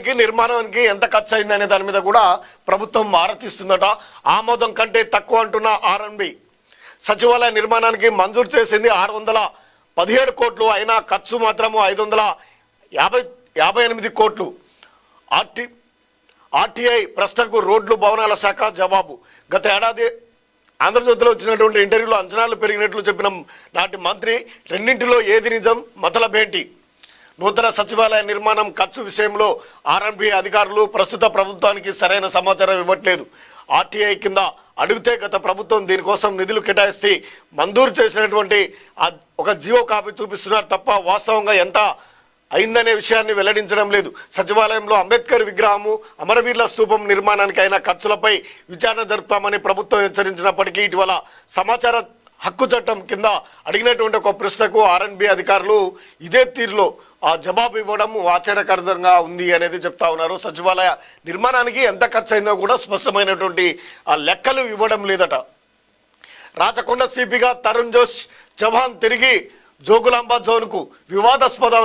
కట్టడానికి నిర్మాణానికి ఎంత ఖర్చు అయింది అనే దాని మీద కూడా ప్రభుత్వం ఆరతిస్తుందట. ఆమోదం కంటే తక్కువ అంటున్న ఆర్ఎన్బి సచివాలయ నిర్మాణానికి మంజూరు చేసింది ఆరు వందల పదిహేడు కోట్లు అయినా ఖర్చు మాత్రము ఐదు వందల యాభై యాభై ఎనిమిది కోట్లు. ఆర్టీ ఆర్టీఐ ప్రశ్నకు రోడ్లు భవనాల శాఖ జవాబు. గత ఏడాది ఆంధ్రజ్యోతిలో వచ్చినటువంటి ఇంటర్వ్యూలో అంచనాలు పెరిగినట్లు చెప్పిన నాటి మంత్రి రెండింటిలో ఏది నిజం మతలబేంటి? నూతన సచివాలయ నిర్మాణం ఖర్చు విషయంలో ఆర్ఎంబీ అధికారులు ప్రస్తుత ప్రభుత్వానికి సరైన సమాచారం ఇవ్వట్లేదు. ఆర్టీఐ కింద అడిగితే గత ప్రభుత్వం దీనికోసం నిధులు కేటాయిస్తే మంజూరు చేసినటువంటి ఒక జీవో కాపీ చూపిస్తున్నారు తప్ప వాస్తవంగా ఎంత అయిందనే విషయాన్ని వెల్లడించడం లేదు. సచివాలయంలో అంబేద్కర్ విగ్రహము అమరవీరుల స్తూపం నిర్మాణానికి అయిన ఖర్చులపై విచారణ జరుపుతామని ప్రభుత్వం హెచ్చరించినప్పటికీ ఇటీవల సమాచార హక్కు చట్టం కింద అడిగినటువంటి ఒక ప్రశ్నకు ఆర్ఎన్బి అధికారులు ఇదే తీరులో జవాబు ఇవ్వడం ఆశ్చర్యకరంగా ఉంది అనేది చెప్తా ఉన్నారు. సచివాలయ నిర్మాణానికి ఎంత ఖర్చు అయిందో కూడా స్పష్టమైనటువంటి ఆ లెక్కలు ఇవ్వడం లేదట. రాచకొండ సిపిగా తరుణ్ జోష్ చౌహాన్ తిరిగి జోగులాంబ జోన్కు వివాదాస్పద